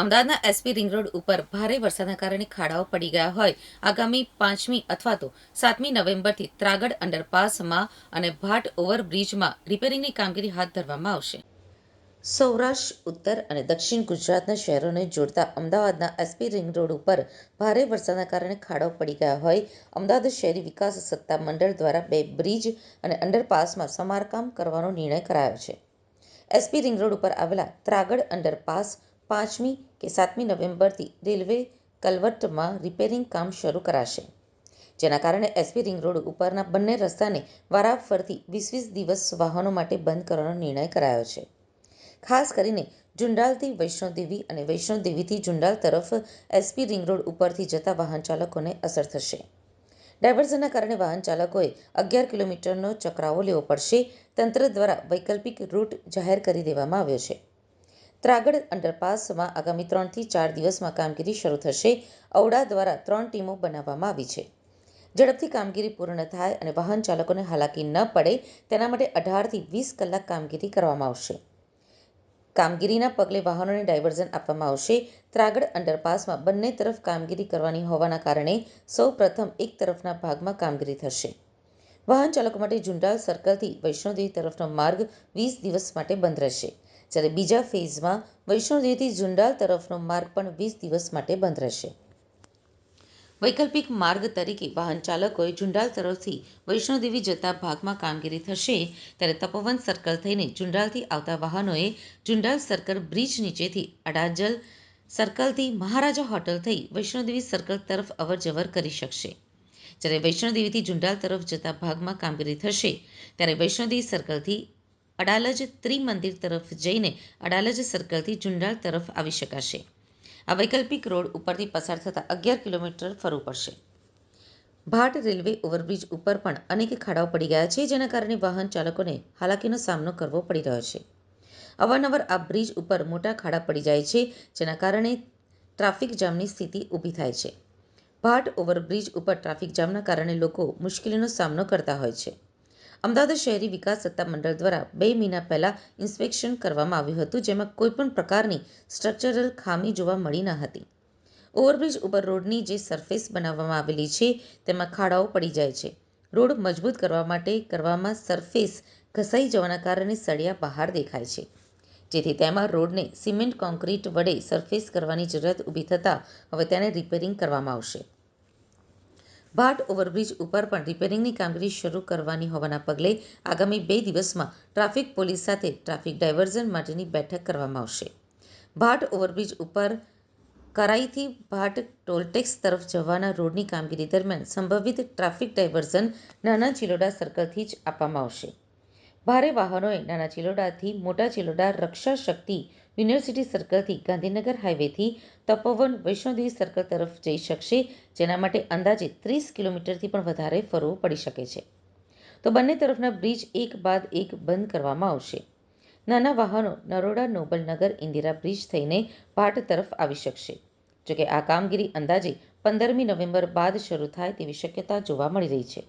અમદાવાદના SP ring road ઉપર ભારે વરસાદના કારણે ખાડાઓ પડી ગયા હોય. આગામી પાંચમી અથવા તો સાતમી નવેમ્બરથી ત્રાગડ અંડરપાસમાં અને ભાટ ઓવરબ્રિજમાં રિપેરિંગની કામગીરી હાથ ધરવામાં આવશે. સૌરાષ્ટ્ર, ઉત્તર અને દક્ષિણ ગુજરાતના શહેરોને જોડતા અમદાવાદના એસપી રિંગ રોડ ઉપર ભારે વરસાદના કારણે ખાડાઓ પડી ગયા હોય. અમદાવાદ શહેરી વિકાસ સત્તા મંડળ દ્વારા બે બ્રિજ અને અંડરપાસમાં સમારકામ કરવાનો નિર્ણય કરાયો છે. એસપી રિંગ રોડ ઉપર આવેલા ત્રાગડ અંડરપાસ પાંચમી કે સાતમી નવેમ્બરથી રેલવે કલવર્ટમાં રિપેરિંગ કામ શરૂ કરાશે, જેના કારણે એસપી રિંગ રોડ ઉપરના બંને રસ્તાને વારાફરતી વીસ વીસ દિવસ વાહનો માટે બંધ કરવાનો નિર્ણય કરાયો છે. ખાસ કરીને જુંડાલથી વૈષ્ણોદેવી અને વૈષ્ણોદેવીથી જુંડાલ તરફ એસપી રિંગ રોડ ઉપરથી જતા વાહન ચાલકોને અસર થશે. ડાયવર્ઝનના કારણે વાહન ચાલકોએ અગિયાર કિલોમીટરનો ચકરાવો લેવો પડશે. તંત્ર દ્વારા વૈકલ્પિક રૂટ જાહેર કરી દેવામાં આવ્યો છે. ત્રાગડ અંડરપાસમાં આગામી ત્રણથી ચાર દિવસમાં કામગીરી શરૂ થશે. ઔડા દ્વારા ત્રણ ટીમો બનાવવામાં આવી છે. ઝડપથી કામગીરી પૂર્ણ થાય અને વાહન ચાલકોને હાલાકી ન પડે તેના માટે અઢારથી વીસ કલાક કામગીરી કરવામાં આવશે. કામગીરીના પગલે વાહનોને ડાયવર્ઝન આપવામાં આવશે. ત્રાગડ અંડરપાસમાં બંને તરફ કામગીરી કરવાની હોવાના કારણે સૌ પ્રથમ એક તરફના ભાગમાં કામગીરી થશે. વાહન ચાલકો માટે ઝુંડાલ સર્કલથી વૈષ્ણોદેવી તરફનો માર્ગ વીસ દિવસ માટે બંધ રહેશે. જ્યારે બીજા ફેઝમાં વૈષ્ણોદેવીથી ઝુંડાલ તરફનો માર્ગ પણ વીસ દિવસ માટે બંધ રહેશે. વૈકલ્પિક માર્ગ તરીકે વાહન ચાલકોએ ઝુંડાલ તરફથી વૈષ્ણોદેવી જતા ભાગમાં કામગીરી થશે ત્યારે તપોવન સર્કલ થઈને ઝુંડાલથી આવતા વાહનોએ ઝુંડાલ સર્કલ બ્રિજ નીચેથી અડાજલ સર્કલથી મહારાજા હોટલ થઈ વૈષ્ણોદેવી સર્કલ તરફ અવરજવર કરી શકશે. જ્યારે વૈષ્ણોદેવીથી ઝુંડાલ તરફ જતા ભાગમાં કામગીરી થશે ત્યારે વૈષ્ણોદેવી સર્કલથી અડાલજ ત્રિમંદિર તરફ જઈને અડાલજ સર્કલથી જુંડાળ તરફ આવી શકાશે. આ વૈકલ્પિક રોડ ઉપરથી પસાર થતાં અગિયાર કિલોમીટર ફરવું પડશે. ભાટ રેલવે ઓવરબ્રિજ ઉપર પણ અનેક ખાડાઓ પડી ગયા છે, જેના કારણે વાહન ચાલકોને હાલાકીનો સામનો કરવો પડી રહ્યો છે. અવારનવાર આ બ્રિજ ઉપર મોટા ખાડા પડી જાય છે, જેના કારણે ટ્રાફિક જામની સ્થિતિ ઊભી થાય છે. ભાટ ઓવરબ્રિજ ઉપર ટ્રાફિક જામના કારણે લોકો મુશ્કેલીનો સામનો કરતા હોય છે. અમદાવાદ શહેરી વિકાસ સત્તા મંડળ દ્વારા બે મહિના પહેલા ઇન્સ્પેક્શન કરવામાં આવ્યું હતું, જેમાં કોઈપણ પ્રકારની સ્ટ્રક્ચરલ ખામી જોવા મળી ન હતી. ઓવરબ્રિજ ઉપર રોડની જે સરફેસ બનાવવામાં આવેલી છે, તેમાં ખાડાઓ પડી જાય છે. રોડ મજબૂત કરવા માટે કરવામાં સરફેસ ઘસાઈ જવાના કારણે સળિયા બહાર દેખાય છે. જેથી તેમાં રોડને સિમેન્ટ કોન્ક્રીટ વડે સરફેસ કરવાની જરૂરિયાત ઊભી થતાં હવે તેને રિપેરિંગ કરવામાં આવશે. ભાટ ઓવરબ્રિજ ઉપર પણ રિપેરિંગની કામગીરી શરૂ કરવાની હોવાના પગલે આગામી બે દિવસમાં ટ્રાફિક પોલીસ સાથે ટ્રાફિક ડાયવર્ઝન માટેની બેઠક કરવામાં આવશે. ભાટ ઓવરબ્રિજ ઉપર કરાઈથી ભાટ ટોલટેક્સ તરફ જવાના રોડની કામગીરી દરમિયાન સંભવિત ટ્રાફિક ડાયવર્ઝન નાના ચિલોડા સર્કલથી જ આપવામાં આવશે. ભારે વાહનોએ નાના ચિલોડાથી મોટા ચિલોડા રક્ષા શક્તિ યુનિવર્સિટી સર્કલથી ગાંધીનગર હાઈવેથી તપોવન વૈષ્ણોદેવી સર્કલ તરફ જઈ શકશે, જેના માટે અંદાજે ત્રીસ કિલોમીટરથી પણ વધારે ફરવું પડી શકે છે. તો બંને તરફના બ્રિજ એક બાદ એક બંધ કરવામાં આવશે. નાના વાહનો નરોડા નોબલનગર ઇન્દિરા બ્રિજ થઈને ભાટ તરફ આવી શકશે. જોકે આ કામગીરી અંદાજે પંદરમી નવેમ્બર બાદ શરૂ થાય તેવી શક્યતા જોવા મળી રહી છે.